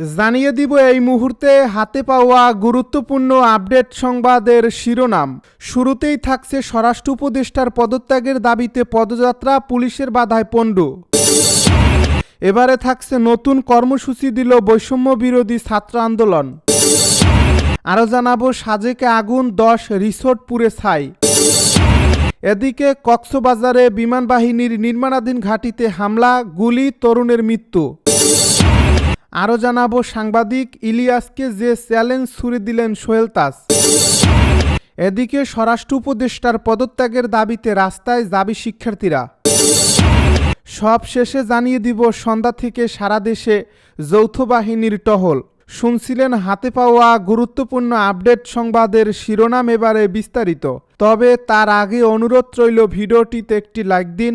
জানিয়ে দিব এই মুহূর্তে হাতে পাওয়া গুরুত্বপূর্ণ আপডেট সংবাদের শিরোনাম। শুরুতেই থাকছে স্বরাষ্ট্র উপদেষ্টার পদত্যাগের দাবিতে পদযাত্রা পুলিশের বাধায় পণ্ডু। এবারে থাকছে নতুন কর্মসূচি দিল বৈষম্য বিরোধী ছাত্র আন্দোলন। আরও জানাব সাজেকে আগুন, দশ রিসোর্ট পুড়ে ছাই। এদিকে কক্সবাজারে বিমান বাহিনীর নির্মাণাধীন ঘাঁটিতে হামলা, গুলি, তরুণের মৃত্যু। আরও জানাব, সাংবাদিক ইলিয়াসকে যে চ্যালেঞ্জ ছুড়ে দিলেন সোহেল তাস। এদিকে স্বরাষ্ট্র উপদেষ্টার পদত্যাগের দাবিতে রাস্তায় যাবি শিক্ষার্থীরা। সব শেষে জানিয়ে দিব, সন্ধ্যা থেকে সারা দেশে যৌথ বাহিনীর টহল। শুনছিলেন, হাতে পাওয়া গুরুত্বপূর্ণ আপডেট সংবাদের শিরোনাম এবারে বিস্তারিত। তবে তার আগে অনুরোধ রইল, ভিডিওটিতে একটি লাইক দিন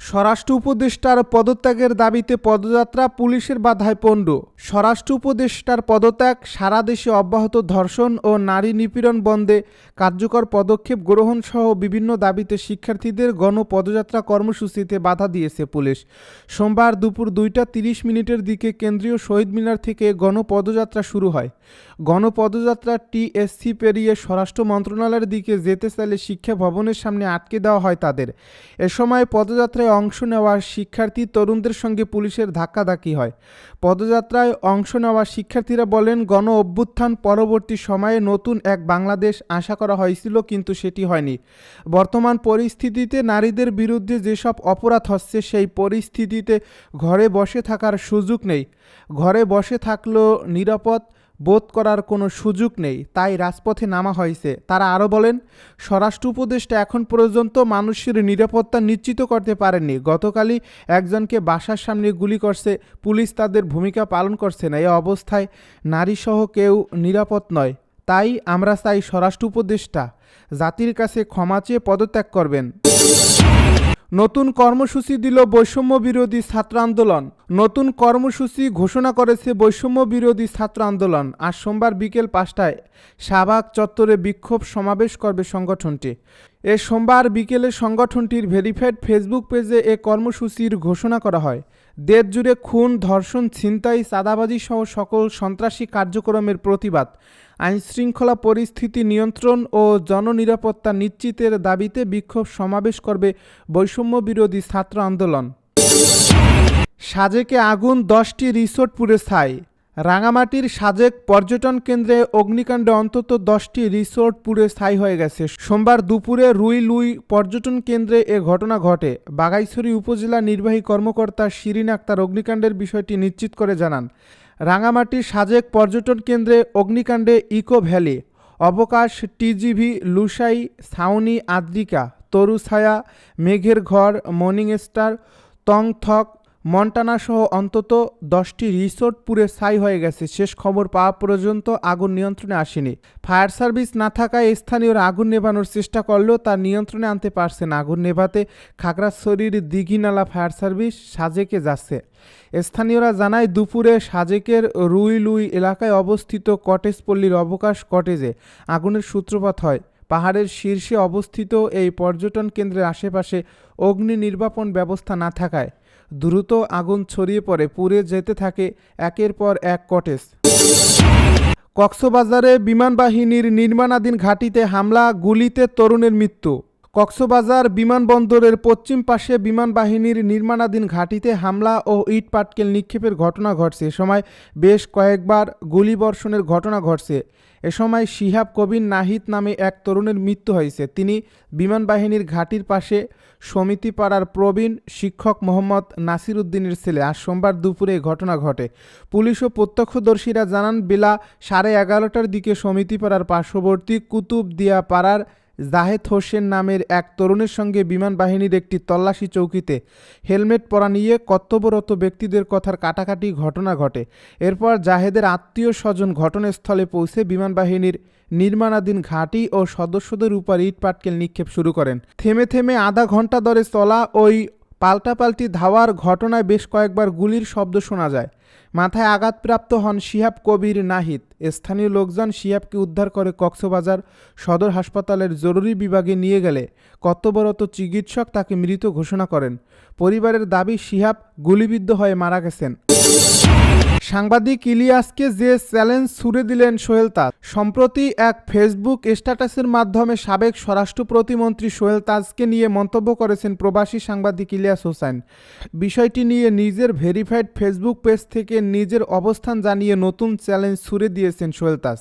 স্বরাষ্ট্র উপদেষ্টার পদত্যাগের দাবিতে পদযাত্রা পুলিশের বাধায় পণ্ড। স্বরাষ্ট্র উপদেষ্টার পদত্যাগ, সারা দেশে অব্যাহত ধর্ষণ ও নারী নিপীড়ন বন্ধে কার্যকর পদক্ষেপ গ্রহণ সহ বিভিন্ন দাবিতে শিক্ষার্থীদের গণপদযাত্রা কর্মসূচিতে বাধা দিয়েছে পুলিশ। সোমবার দুপুর দুইটা তিরিশ মিনিটের দিকে কেন্দ্রীয় শহীদ মিনার থেকে গণপদযাত্রা শুরু হয়। গণ পদযাত্রা টিএসসি পেরিয়ে স্বরাষ্ট্র মন্ত্রণালয়ের দিকে যেতে চাইলে শিক্ষা ভবনের সামনে আটকে দেওয়া হয় তাদের। এ সময় পদযাত্রায় অংশ নেওয়া শিক্ষার্থী তরুণদের সঙ্গে পুলিশের ধাক্কাধাক্কি হয়। পদযাত্রায় অংশ নেওয়া শিক্ষার্থীরা বলেন, গণ অভ্যুত্থান পরবর্তী সময়ে নতুন এক বাংলাদেশ আশা করা হয়েছিল, কিন্তু সেটি হয়নি। বর্তমান পরিস্থিতিতে নারীদের বিরুদ্ধে যেসব অপরাধ হচ্ছে, সেই পরিস্থিতিতে ঘরে বসে থাকার সুযোগ নেই। ঘরে বসে থাকলেও নিরাপদ বোধ করার কোনো সুযোগ নেই, তাই রাজপথে নামা হয়েছে। তারা আরও বলেন, স্বরাষ্ট্র উপদেষ্টা এখন পর্যন্ত মানুষের নিরাপত্তা নিশ্চিত করতে পারেননি। গতকালই একজনকে বাসার সামনে গুলি করছে, পুলিশ তাদের ভূমিকা পালন করছে না। এই অবস্থায় নারীসহ কেউ নিরাপদ নয়। তাই আমরা চাই স্বরাষ্ট্র উপদেষ্টা জাতির কাছে ক্ষমা চেয়ে পদত্যাগ করবেন। নতুন কর্মসূচি দিল বৈষম্য বিরোধী ছাত্র আন্দোলন। নতুন কর্মসূচি ঘোষণা করেছে বৈষম্য বিরোধী ছাত্র আন্দোলন। আজ সোমবার বিকেল পাঁচটায় শাহবাগ চত্বরে বিক্ষোভ সমাবেশ করবে সংগঠনটি। এ সোমবার বিকেলে সংগঠনটির ভেরিফাইড ফেসবুক পেজে এ কর্মসূচির ঘোষণা করা হয়। দেশ জুড়ে খুন, ধর্ষণ, ছিনতাই, চাঁদাবাজি সহ সকল সন্ত্রাসী কার্যক্রমের প্রতিবাদ। আইনশৃঙ্খলা পরিস্থিতি নিয়ন্ত্রণ ও জননিরাপত্তা নিশ্চিতের দাবিতে বিক্ষোভ সমাবেশ করবে বৈষম্য বিরোধী ছাত্র আন্দোলন। সাজেকে আগুন দশটি রিসোর্ট পুড়ে ছাই। রাঙামাটির সাজেক পর্যটন কেন্দ্রে অগ্নিকাণ্ডে অন্তত দশটি রিসোর্ট পুড়ে স্থায়ী হয়ে গেছে। সোমবার দুপুরে রুই লুই পর্যটন কেন্দ্রে এ ঘটনা ঘটে। বাগাইছড়ি উপজেলা নির্বাহী কর্মকর্তা শিরিন আক্তার অগ্নিকাণ্ডের বিষয়টি নিশ্চিত করে জানান। রাঙামাটির সাজেক পর্যটন কেন্দ্রে অগ্নিকাণ্ডে ইকো ভ্যালি। অবকাশ টিজিভি লুসাই সাউনি আদ্রিকা, তরুছায়া, মেঘের ঘর, মর্নিং স্টার, তংথক মন্টানা সহ অন্তত দশটি রিসোর্ট পুরে ছাই হয়ে গেছে। শেষ খবর পাওয়া পর্যন্ত আগুন নিয়ন্ত্রণে আসেনি। ফায়ার সার্ভিস না থাকায় স্থানীয়রা আগুন নেভানোর চেষ্টা করলেও তা নিয়ন্ত্রণে আনতে পারছে না। আগুন নেভাতে খাগড়াছড়ির দিঘিনালা ফায়ার সার্ভিস সাজেকে যাচ্ছে। স্থানীয়রা জানায়, দুপুরে সাজেকের রুই লুই এলাকায় অবস্থিত কটেজ পল্লীর অবকাশ কটেজে আগুনের সূত্রপাত হয়। পাহাড়ের শীর্ষে অবস্থিত এই পর্যটন কেন্দ্রের আশেপাশে অগ্নি নির্বাপন ব্যবস্থা না থাকায় দ্রুত আগুন ছড়িয়ে পড়ে, পুড়ে যেতে থাকে একের পর এক কটেজ। কক্সবাজারে বিমান বাহিনীর নির্মাণাধীন ঘাঁটিতে হামলা, গুলিতে তরুণের মৃত্যু। কক্সবাজার বিমানবন্দরের পশ্চিম পাশে বিমান বাহিনীর নির্মাণাধীন ঘাঁটিতে হামলা ও ইট পাটকেল নিক্ষেপের ঘটনা ঘটছে। এ সময় বেশ কয়েকবার গুলিবর্ষণের ঘটনা ঘটছে। এ সময় শিহাব কবির নাহিদ নামে এক তরুণের মৃত্যু হয়েছে। তিনি বিমান বাহিনীর ঘাঁটির পাশে সমিতিপাড়ার প্রবীণ শিক্ষক মোহাম্মদ নাসির উদ্দিনের ছেলে। আজ সোমবার দুপুরে ঘটনা ঘটে। পুলিশ ও প্রত্যক্ষদর্শীরা জানান, বেলা সাড়ে এগারোটার দিকে সমিতিপাড়ার পার্শ্ববর্তী কুতুবদিয়া পাড়ার জাহেদ হোসেন নামের এক তরুণের সঙ্গে বিমান বাহিনীর একটি তল্লাশি চৌকিতে হেলমেট পরা নিয়ে কর্তব্যরত ব্যক্তিদের কথার কাটাকাটি ঘটনা ঘটে। এরপর জাহেদের আত্মীয় স্বজন ঘটনাস্থলে পৌঁছে বিমান বাহিনীর নির্মাণাধীন ঘাঁটি ও সদস্যদের উপর ইট পাটকেল নিক্ষেপ শুরু করেন। থেমে থেমে আধা ঘণ্টা ধরে চলা ওই পাল্টাপাল্টি ধাওয়ার ঘটনায় বেশ কয়েকবার গুলির শব্দ শোনা যায়। মাথায় আঘাতপ্রাপ্ত হন শিহাব কবির নাহিদ। স্থানীয় লোকজন শিহাবকে উদ্ধার করে কক্সবাজার সদর হাসপাতালের জরুরি বিভাগে নিয়ে গেলে কর্তব্যরত চিকিৎসক তাকে মৃত ঘোষণা করেন। পরিবারের দাবি, শিহাব গুলিবিদ্ধ হয়ে মারা গেছেন। সাংবাদিক ইলিয়াসকে যে চ্যালেঞ্জ ছুড়ে দিলেন সোহেল তাজ, সম্প্রতি এক ফেসবুক স্ট্যাটাসের মাধ্যমে সাবেক স্বরাষ্ট্র প্রতিমন্ত্রী সোহেল তাজকে নিয়ে মন্তব্য করেছেন প্রবাসী সাংবাদিক ইলিয়াস হোসেন। বিষয়টি নিয়ে নিজের ভেরিফাইড ফেসবুক পেজ থেকে নিজের অবস্থান জানিয়ে নতুন চ্যালেঞ্জ ছুড়ে দিয়েছেন সোহেল তাজ।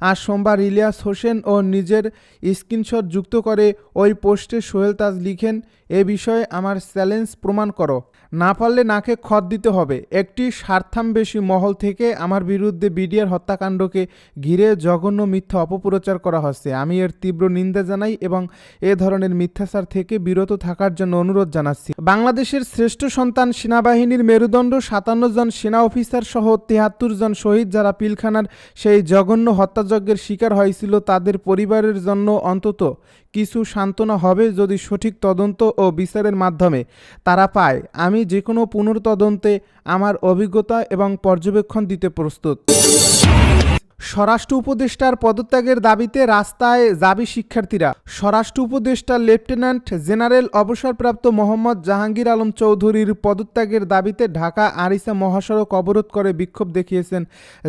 আজ সোমবার ইলিয়াস হোসেন ও নিজের স্ক্রিনশট যুক্ত করে ওই পোস্টে সোহেল তাজ লিখেন, এ বিষয়ে আমার চ্যালেঞ্জ প্রমাণ করো। না পারলে নাকে খত দিতে হবে। একটি স্বার্থান্বেষী মহল থেকে আমার বিরুদ্ধে বিডিআর হত্যাকাণ্ডকে ঘিরে জঘন্য মিথ্যা অপপ্রচার করা হচ্ছে। আমি এর তীব্র নিন্দা জানাই এবং এ ধরনের মিথ্যাচার থেকে বিরত থাকার জন্য অনুরোধ জানাচ্ছি। বাংলাদেশের শ্রেষ্ঠ সন্তান সেনাবাহিনীর মেরুদণ্ড, সাতান্ন জন সেনা অফিসার সহ তেহাত্তর জন শহীদ যারা পিলখানার সেই জঘন্য হত্যাযজ্ঞের শিকার হয়েছিল তাদের পরিবারের জন্য অন্তত কিছু সান্ত্বনা হবে যদি সঠিক তদন্ত ও বিচারের মাধ্যমে তারা পায়। আমি যে কোনো পুনর্তদন্তে আমার অভিজ্ঞতা এবং পর্যবেক্ষণ দিতে প্রস্তুত। স্বরাষ্ট্র উপদেষ্টার পদত্যাগের দাবিতে রাস্তায় যাবি শিক্ষার্থীরা। স্বরাষ্ট্র উপদেষ্টা লেফটেন্যান্ট জেনারেল অবসরপ্রাপ্ত মোহাম্মদ জাহাঙ্গীর আলম চৌধুরীর পদত্যাগের দাবিতে ঢাকা আরিসা মহাসড়ক অবরোধ করে বিক্ষোভ দেখিয়েছেন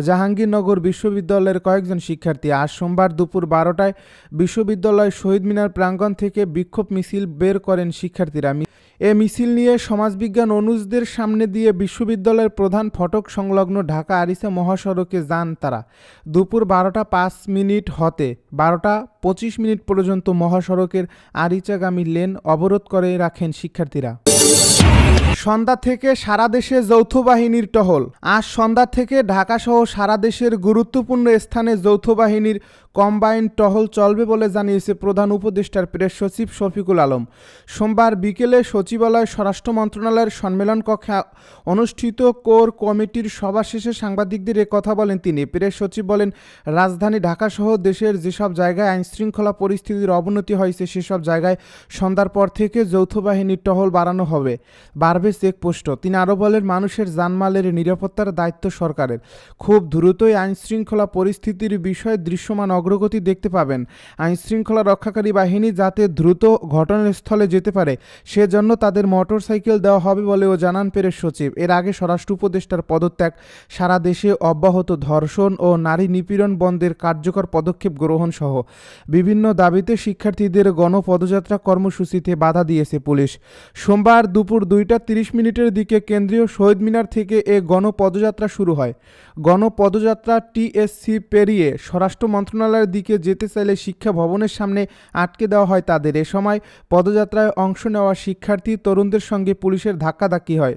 জাহাঙ্গীরনগর বিশ্ববিদ্যালয়ের কয়েকজন শিক্ষার্থী। আজ সোমবার দুপুর বারোটায় বিশ্ববিদ্যালয় শহীদ মিনার প্রাঙ্গণ থেকে বিক্ষোভ মিছিল বের করেন শিক্ষার্থীরা। এ মিছিল নিয়ে সমাজবিজ্ঞান অনুজদের সামনে দিয়ে বিশ্ববিদ্যালয়ের প্রধান ফটক সংলগ্ন ঢাকা আরিসা মহাসড়কে যান তারা। দুপুর বারোটা পাঁচ মিনিট হতে বারোটা পঁচিশ মিনিট পর্যন্ত মহাসড়কের আরিচাগামী লেন অবরোধ করে রাখেন শিক্ষার্থীরা। সন্ধ্যা থেকে সারা দেশে যৌথ বাহিনীর টহল। আজ সন্ধ্যা থেকে ঢাকাসহ সারা দেশের গুরুত্বপূর্ণ স্থানে যৌথ বাহিনীর কম্বাইন টহল চলবে বলে জানিয়েছে প্রধান উপদেষ্টার প্রেস সচিব শফিকুল আলম। সোমবার বিকেলে সচিবালয় স্বরাষ্ট্র মন্ত্রণালয়ের সম্মেলন কক্ষে অনুষ্ঠিত কোর কমিটির সভা শেষে সাংবাদিকদের কথা বলেন তিনি। প্রেস সচিব বলেন, রাজধানী ঢাকাসহ দেশের যেসব জায়গায় আইনশৃঙ্খলা পরিস্থিতির অবনতি হয়েছে, সেসব জায়গায় সন্ধ্যার পর থেকে যৌথ বাহিনীর টহল বাড়ানো হবে। বাড়বে চেকপোস্ট তিনি আরও বলেন, মানুষের জানমালের নিরাপত্তার দায়িত্ব সরকারের। খুব দ্রুতই আইনশৃঙ্খলা পরিস্থিতির বিষয়ে দৃশ্যমান অগ্রগতি দেখতে পাবেন। আইনশৃঙ্খলা রক্ষাকারী বাহিনী যাতে দ্রুত ঘটনাস্থলে যেতে পারে, সেজন্য তাদের মোটর সাইকেল দেওয়া হবে বলেও জানান পেরেশ সচিব। এর আগে স্বরাষ্ট্র উপদেষ্টার পদত্যাগ সারা দেশে অব্যাহত ধর্ষণ ও নারী নিপীড়ন বন্ধের কার্যকর পদক্ষেপ গ্রহণ সহ বিভিন্ন দাবিতে শিক্ষার্থীদের গণপদযাত্রা কর্মসূচিতে বাধা দিয়েছে পুলিশ। সোমবার দুপুর দুইটা তিরিশ মিনিটের দিকে কেন্দ্রীয় শহীদ মিনার থেকে এ গণপদযাত্রা শুরু হয়। গণপদযাত্রা টিএসসি পেরিয়ে স্বরাষ্ট্র মন্ত্রণালয়ের দিকে যেতে চাইলে শিক্ষা ভবনের সামনে আটকে দেওয়া হয় তাদের। এ সময় পদযাত্রায় অংশ নেওয়া শিক্ষার্থী তরুণদের সঙ্গে পুলিশের ধাক্কাধাক্কি হয়।